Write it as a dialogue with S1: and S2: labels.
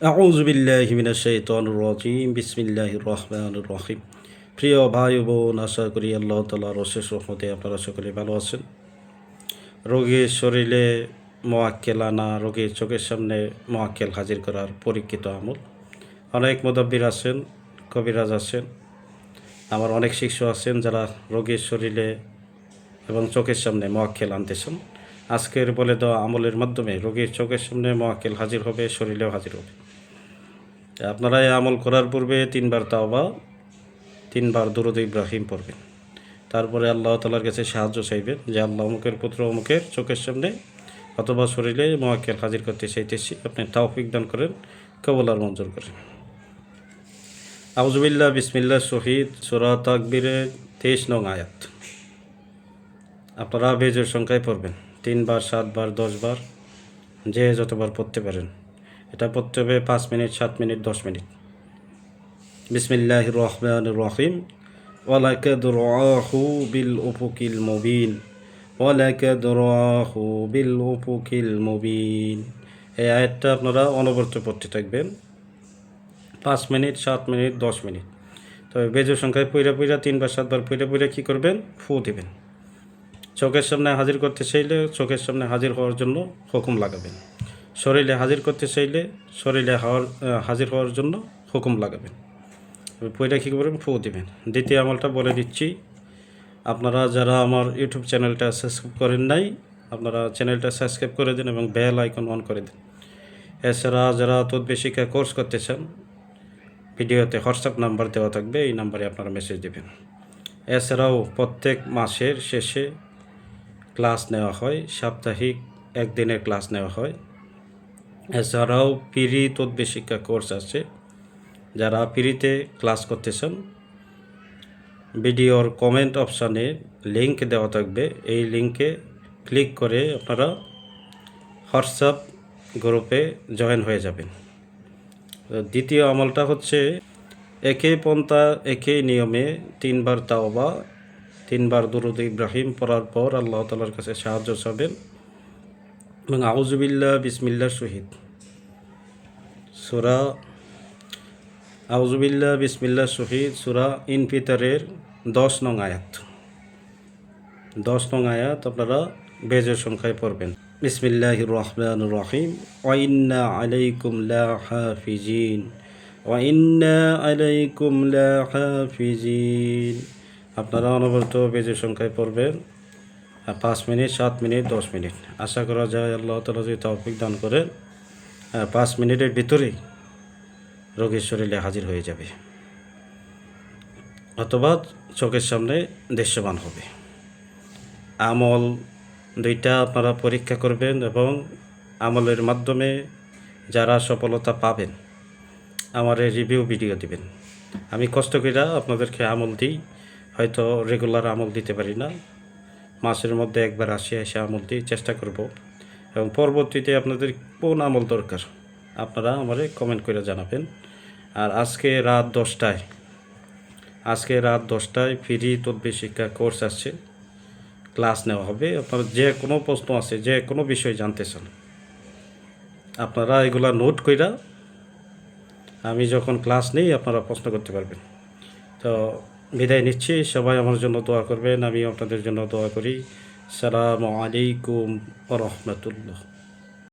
S1: আউজ বিল্লাহি বিসমিল্লাহির রহমানির রহিম। প্রিয় ভাই বোন, আশা করি আল্লাহ তাআলার অশেষ রহমতে আপনারা সকলে ভালো আছেন। রোগীর শরীরে মোয়াক্কেল আনা রোগীর চোখের সামনে মোয়াক্কেল হাজির করার পরীক্ষিত আমল। অনেক মুদাব্বির আছেন, কবিরাজ আছেন, আমার অনেক শিষ্য আছেন যারা রোগীর শরীরে এবং চোখের সামনে মোয়াক্কেল আনতেছেন। আজকের বলে দেওয়া আমলের মাধ্যমে রোগীর চোখের সামনে মোয়াক্কেল হাজির হবে, শরীরেও হাজির হবে। আপনারা এই আমল করার পূর্বে তিনবার তাওবা, তিনবার দুরুদ ইব্রাহিম পড়বেন। তারপরে আল্লাহ তালার কাছে সাহায্য চাইবেন যে আল্লাহ অমুকের পুত্র অমুকের চোখের সামনে অথবা শরীরে মোয়াক্কেল হাজির করতে চাইতেছি। আপনি তাওফিক দান করেন, কবল আর মঞ্জুর করেন। আউজবিল্লা বিসমিল্লা শহীদ, সুরা তাকবীরের তেইশ নং আয়াত। আপনারা বেজের সংখ্যায় পড়বেন। তিনবার, সাতবার, দশবার, যে যতবার পড়তে পারেন। এটা পড়তে হবে পাঁচ মিনিট, সাত মিনিট, দশ মিনিট। বিসমিল্লাহ রহমান রহিম। বিল উফুকিল মুবিন। ওয়ালাকাদ রাহু বিল উফুকিল মুবিন। এই আয়াতটা আপনারা অনবরত পড়তে থাকবেন। পাঁচ মিনিট, সাত মিনিট, দশ মিনিট। তবে বেজোর সংখ্যায় পইরা পইরা, তিনবার, সাতবার পইরা পইরা কী করবেন? ফু দেবেন। চোখের সামনে হাজির করতে চাইলে চোখের সামনে হাজির হওয়ার জন্য হুকুম লাগাবেন। শরীরে হাজির করতে চাইলে শরীরে হওয়ার হাজির হওয়ার জন্য হুকুম লাগাবেন। পইটা কী করবেন? ফু দেবেন। দ্বিতীয় আমলটা বলে দিচ্ছি। আপনারা যারা আমার ইউটিউব চ্যানেলটা সাবস্ক্রাইব করেন নাই, আপনারা চ্যানেলটা সাবস্ক্রাইব করে দিন এবং বেল আইকন অন করে দিন। এছাড়া যারা তদ্বেশিকা কোর্স করতে চান, ভিডিওতে হোয়াটসঅ্যাপ নাম্বার দেওয়া থাকবে, এই নাম্বারে আপনারা মেসেজ দেবেন। এছাড়াও প্রত্যেক মাসের শেষে ক্লাস নেওয়া হয়, সাপ্তাহিক একদিনের ক্লাস নেওয়া হয়। এছাড়াও পিরি তদ্বেশিকা কোর্স আছে। যারা পিরিতে ক্লাস করতেছেন, ভিডিওর কমেন্ট অপশানে লিঙ্ক দেওয়া থাকবে। এই লিঙ্কে ক্লিক করে আপনারা হোয়াটসঅ্যাপ গ্রুপে জয়েন হয়ে যাবেন। দ্বিতীয় আমলটা হচ্ছে, একই পন্থা, একই নিয়মে তিনবার তাওবা, তিনবার দুরুদ ইব্রাহিম পড়ার পর আল্লাহ তালার কাছে সাহায্য চাবেন এবং আউজুবিল্লা বিসমিল্লা শহীদ। সুরা আউজুবিল্লা বিসমিল্লা শহীদ, সুরা ইনফিতারের দশ নং আয়াত। দশ নং আয়াত আপনারা বেজের সংখ্যায় পড়বেন। বিসমিল্লাহ রহমান রহিম। ওয়াইন্না আলাইকুম হাফিজিন। ওয়াইন্না আলাইকুম হাফিজিন। আপনারা অনবরত বেজের সংখ্যায় পড়বেন। পাঁচ মিনিট, সাত মিনিট, দশ মিনিট। আশা করা যায় আল্লাহ তালা যদি তৌফিক দান করেন পাঁচ মিনিটের ভিতরেই রোগীর শরীরে হাজির হয়ে যাবে। অথবা চোখের সামনে দৃশ্যমান হবে। আমল দুইটা আপনারা পরীক্ষা করবেন এবং আমলের মাধ্যমে যারা সফলতা পাবেন, আমার রিভিউ ভিডিও দিবেন। আমি কষ্ট করে আপনাদেরকে আমল দিই, হয়তো রেগুলার আমল দিতে পারি না। মাসের মধ্যে একবার আসি, এসে আমল দিই চেষ্টা করব। এবং পরবর্তীতে আপনাদের কোন আমল দরকার, আপনারা আমারে কমেন্ট করে জানাবেন। আর আজকে রাত দশটায়, আজকে রাত দশটায় ফ্রি তদ্বি শিক্ষা কোর্স আসছে ক্লাস নেওয়া হবে। আপনার যে কোনো প্রশ্ন আছে, যে কোনো বিষয় জানতে চান, আপনারা এগুলা নোট কইরা আমি যখন ক্লাস নেই, আপনারা প্রশ্ন করতে পারবেন। তো বিদায় নিচ্ছি। সবাই আমার জন্য দোয়া করবেন আমি আপনাদের জন্য দোয়া করি। সালামু আলাইকুম রহমতুল্লাহ।